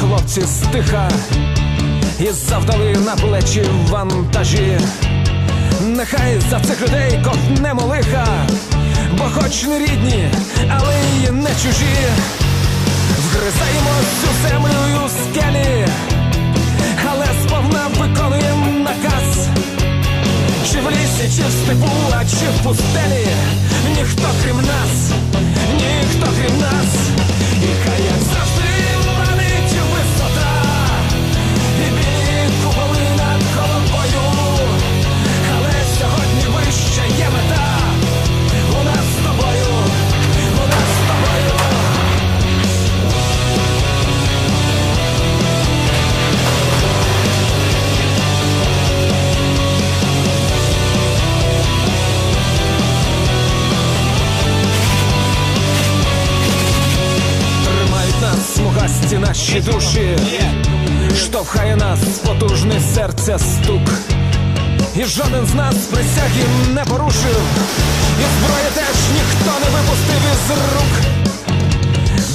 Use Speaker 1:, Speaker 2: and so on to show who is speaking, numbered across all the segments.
Speaker 1: хлопці стиха, і завдали на плечі вантажі. Нехай за цих людей ковтнемо лиха, бо хоч не рідні, але й не чужі. Вгризаємо цю землю у скелі, але сповна виконуємо наказ. Чи в лісі, чи в степу, а чи в пустелі, ніхто крім наші душі, штовхає нас потужне серця стук. І жоден з нас присяги не порушив, і зброї теж ніхто не випустив із рук.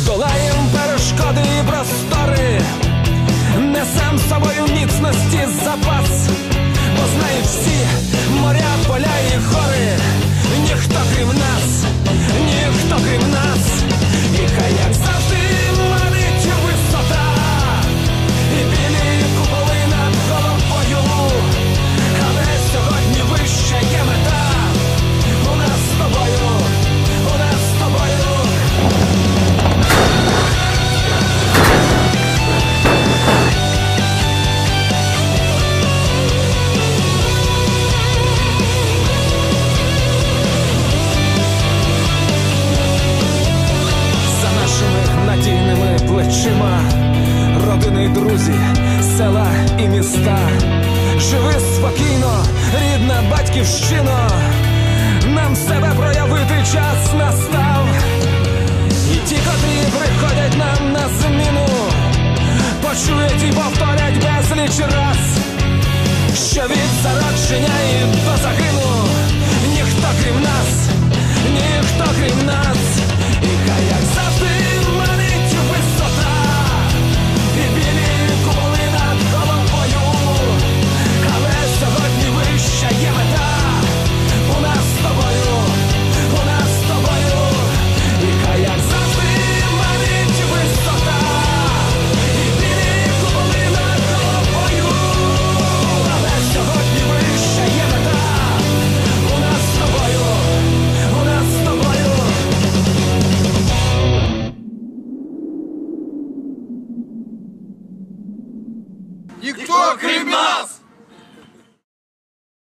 Speaker 1: Долаєм перешкоди і простори, несем з собою міцності запас, бо знають всі моря, поля і гори, ніхто крім нас, плечима, родини й друзі, села і міста. Живи спокійно, рідна батьківщина, нам себе проявити час настав. І ті, котрі приходять нам на зміну, почують і повторять безліч раз, що від зародження і до загину ніхто крім нас, ніхто крім. Никто крім нас!